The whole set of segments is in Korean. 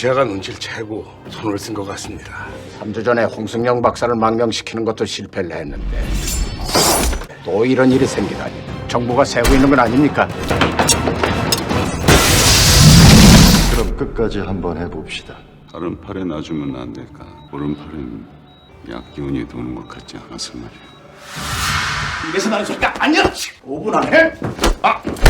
러시아가 눈치를 채고 손을 쓴 것 같습니다. 3주 전에 홍승영 박사를 망명시키는 것도 실패를 했는데 또 이런 일이 생기다니 정부가 세고 있는 건 아닙니까? 그럼 끝까지 한번 해봅시다. 다른 팔에 놔주면 안 될까? 오른팔은 약 기운이 도는 것 같지 않아서 말이야. 입에서 나는 소리가 아니야! 5분 안에? 아! 아!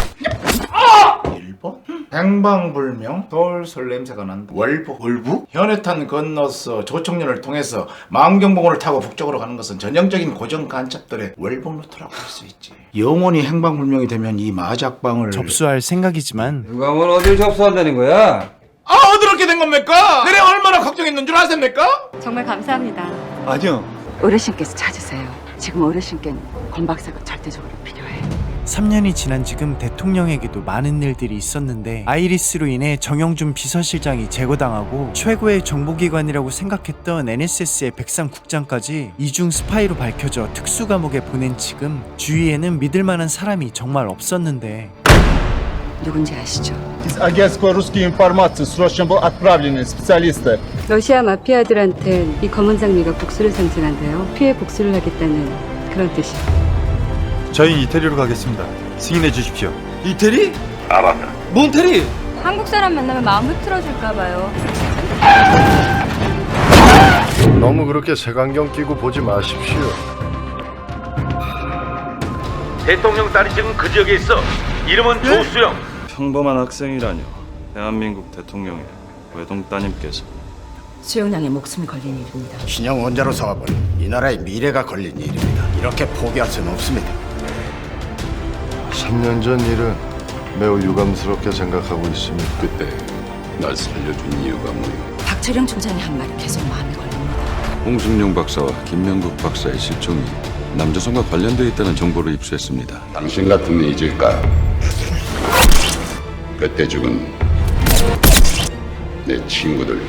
1번? 행방불명 돌술 냄새가 난다 월부 월부? 현해탄 건너서 조청년을 통해서 망경봉을 타고 북쪽으로 가는 것은 전형적인 고정 간첩들의 월부 루트라고 할 수 있지 영원히 행방불명이 되면 이 마작방을 접수할 생각이지만 누가 뭘 어딜 접수한다는 거야? 아 어떻게 된 겁니까? 내가 얼마나 걱정했는 줄 아십니까? 정말 감사합니다. 아니요 어르신께서 찾으세요. 지금 어르신께는 권 박사가 절대적으로 필요해. 3년이 지난 지금 대통령에게도 많은 일들이 있었는데 아이리스로 인해 정영준 비서실장이 제거당하고 최고의 정보기관이라고 생각했던 NSS의 백상 국장까지 이중 스파이로 밝혀져 특수감옥에 보낸 지금 주위에는 믿을 만한 사람이 정말 없었는데 누군지 아시죠? Из агентства русской информации срочно был отправлены специалисты. 러시아 마피아들한텐 이 검은 장미가 복수를 상징한대요. 피해 복수를 하겠다는 그런 뜻이요. 저희 이태리로 가겠습니다. 승인해 주십시오. 이태리? 알았다. 몬테리? 한국 사람 만나면 마음 흐트러질까 봐요. 너무 그렇게 색안경 끼고 보지 마십시오. 대통령 딸이 지금 그 지역에 있어. 이름은 조수영. 평범한 학생이라뇨. 대한민국 대통령의 외동 따님께서 수영량의 목숨이 걸린 일입니다. 신형 원자로 사업은 이 나라의 미래가 걸린 일입니다. 이렇게 포기할 수는 없습니다. 3년 전 일은 매우 유감스럽게 생각하고 있습니다. 그때 날 살려준 이유가 뭐야? 박철영 총장의 한 말이 계속 마음에 걸립니다. 홍승용 박사와 김명국 박사의 실종이 남조선과 관련되어 있다는 정보를 입수했습니다. 당신 같은 잊을까? 그때 죽은 내 친구들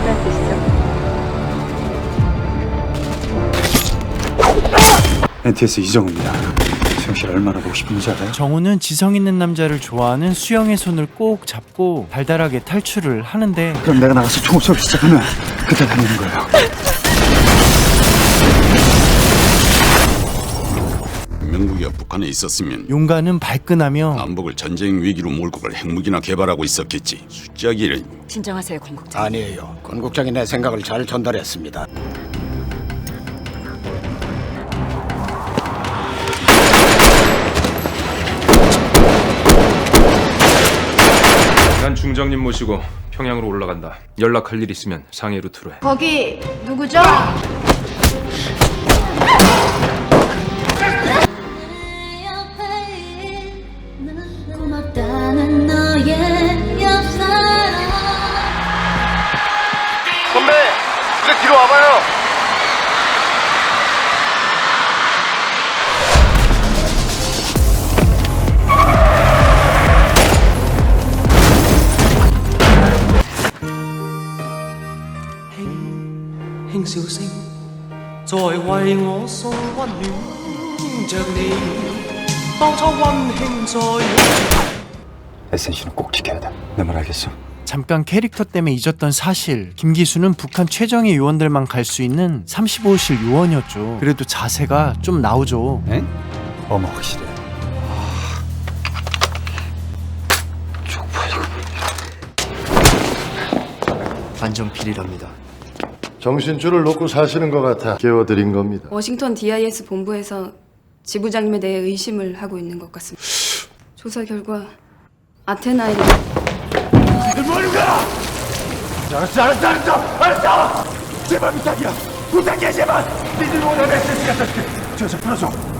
고맙다는 뜻이죠. NTS 이정우입니다. 수영 씨를 얼마나 보고 싶은지 알아요? 정우는 지성 있는 남자를 좋아하는 수영의 손을 꼭 잡고 달달하게 탈출을 하는데 그럼 내가 나가서 총소리 시작하면 그때 다니는 거예요. 명국이가 북한에 있었으면 용가는 발끈하며 남북을 전쟁 위기로 몰고 갈 핵무기나 개발하고 있었겠지. 숫자기를 진정하세요, 권 국장. 아니에요. 권 국장이 내 생각을 잘 전달했습니다. 난 중장님 모시고 평양으로 올라간다. 연락할 일 있으면 상해 루트로 해. 거기 누구죠? SNC는 꼭 지켜야 돼. 내 말 알겠어? 잠깐 캐릭터 때문에 잊었던 사실 김기수는 북한 최정예 요원들만 갈 수 있는 35실 요원이었죠. 그래도 자세가 좀 나오죠. 어머 확실해. 완전 비리랍니다 정신줄을 놓고 사시는 것 같아 깨워드린 겁니다. 워싱턴 DIS 본부에서 지부장님에 대해 의심을 하고 있는 것 같습니다. 조사 결과 아테나에 알았어, 알았어, 알았어, 알았어. 제발 부탁이야, 부탁이야, 제발. 니들 원하는 SS가 떴지. 저서 풀어줘.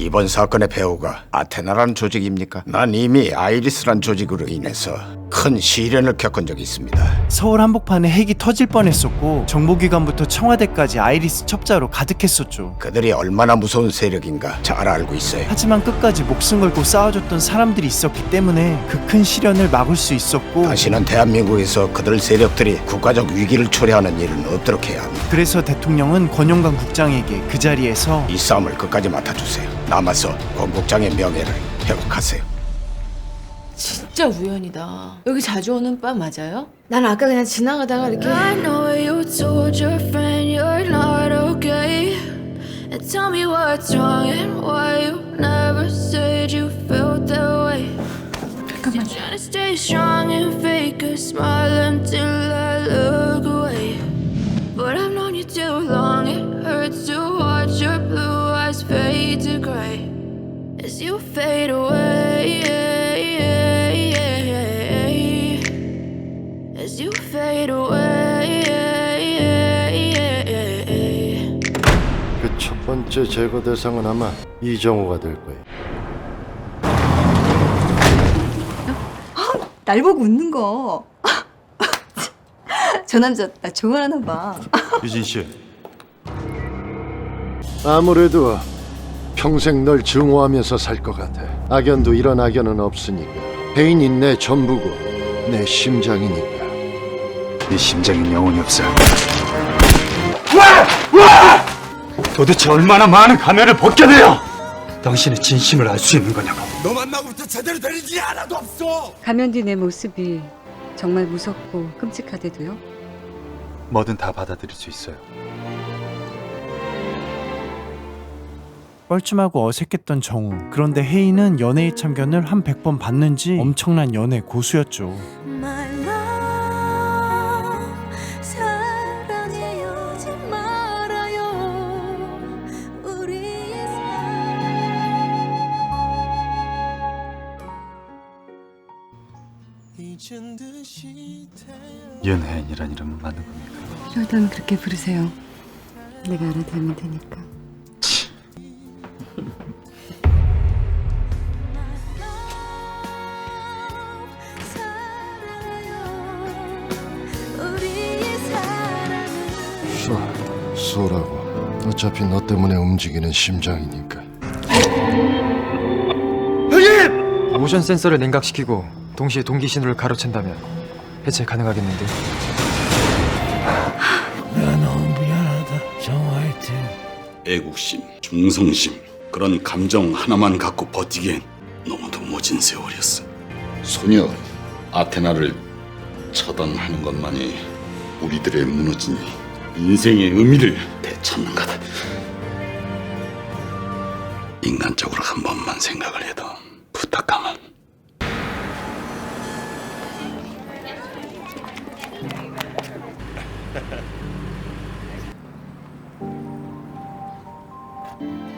이번 사건의 배후가 아테나라는 조직입니까? 난 이미 아이리스란 조직으로 인해서 큰 시련을 겪은 적이 있습니다. 서울 한복판에 핵이 터질 뻔했었고 정보기관부터 청와대까지 아이리스 첩자로 가득했었죠. 그들이 얼마나 무서운 세력인가 잘 알고 있어요. 하지만 끝까지 목숨 걸고 싸워줬던 사람들이 있었기 때문에 그 큰 시련을 막을 수 있었고 다시는 대한민국에서 그들 세력들이 국가적 위기를 초래하는 일은 없도록 해야 합니다. 그래서 대통령은 권용관 국장에게 그 자리에서 이 싸움을 끝까지 맡아주세요. 남아서 권 국장의 명예를 회복하세요. 진짜 우연이다. 여기 자주 오는 바 맞아요? 난 아까 그냥 지나가다가 이렇게 I know you told your friend you're not okay. And tell me what's wrong and why you never said you felt that way. You're trying to stay strong and fake a smile until I look away. But I've known you too long, it hurts to fade to gray as you fade away. As you fade away. 그 첫 번째 제거 대상은 아마 이정호가 될 거예요. 날 보고 웃는 거. 저 남자 나 좋아하나 봐. 유진 씨, 아무래도 평생 널 증오하면서 살 것 같아. 악연도 이런 악연은 없으니까. 혜인이 내 전부고 내 심장이니까. 네 심장엔 영혼이 없어. 도대체 얼마나 많은 가면을 벗겨내요? 당신의 진심을 알 수 있는 거냐고. 너 만나고부터 제대로 된 일이 하나도 없어. 가면 뒤 내 모습이 정말 무섭고 끔찍하대도요. 뭐든 다 받아들일 수 있어요. 뻘쭘하고 어색했던 정우. 그런데 혜인은 연애의 참견을 한 100번 받는지 엄청난 연애 고수였죠. My love 사랑해 요지 말아요 우리의 윤혜인이란 이름은 맞는 겁니까? 그러던 그렇게 부르세요. 내가 알아들으면 되니까. 쏘, 쏘라고. 어차피 너 때문에 움직이는 심장이니까. 모션 센서를 냉각시키고 동시에 동기 신호를 가로챈다면 해체 가능하겠는데 애국심, 충성심 그런 감정 하나만 갖고 버티기엔 너무도 모진 세월이었어. 소녀 아테나를 처단하는 것만이 우리들의 무너진 인생의 의미를 되찾는 거다. 인간적으로 한 번만 생각을 해도 부탁하면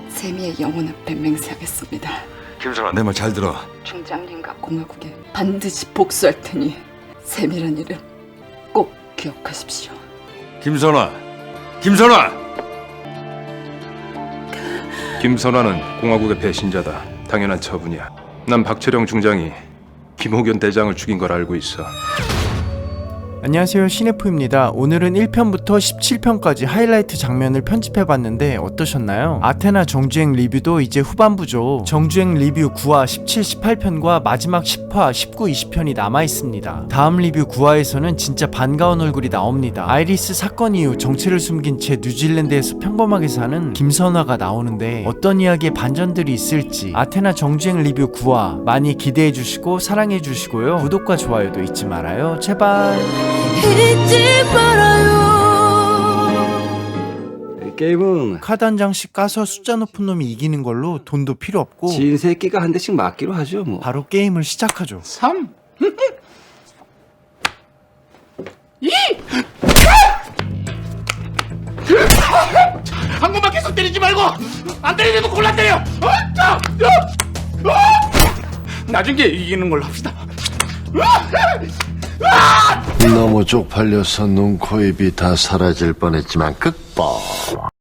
세미의 영혼을 맹세하겠습니다. 김선아 내 말 잘 들어. 중장님과 공화국에 반드시 복수할 테니 세미란 이름 꼭 기억하십시오. 김선아, 김선아. 김선화는 공화국의 배신자다. 당연한 처분이야. 난 박철영 중장이 김호견 대장을 죽인 걸 알고 있어. 안녕하세요 시네프입니다. 오늘은 1편부터 17편까지 하이라이트 장면을 편집해봤는데 어떠셨나요? 아테나 정주행 리뷰도 이제 후반부죠. 정주행 리뷰 9화 17, 18편과 마지막 10화 19, 20편이 남아있습니다. 다음 리뷰 9화에서는 진짜 반가운 얼굴이 나옵니다. 아이리스 사건 이후 정체를 숨긴 채 뉴질랜드에서 평범하게 사는 김선화가 나오는데 어떤 이야기의 반전들이 있을지 아테나 정주행 리뷰 9화 많이 기대해주시고 사랑해주시고요. 구독과 좋아요도 잊지 말아요. 제발 잊지 말아요 게임은 카드 한 장씩 까서 숫자 높은 놈이 이기는 걸로 돈도 필요 없고 진 새끼가 한 대씩 맞기로 하죠 뭐. 바로 게임을 시작하죠 3 2 한 번만 계속 때리지 말고 안 때리면 골라 때려 어? 자, 어? 어? 나중에 이기는 걸로 합시다 너무 쪽팔려서 눈, 코, 입이 다 사라질 뻔했지만 극복.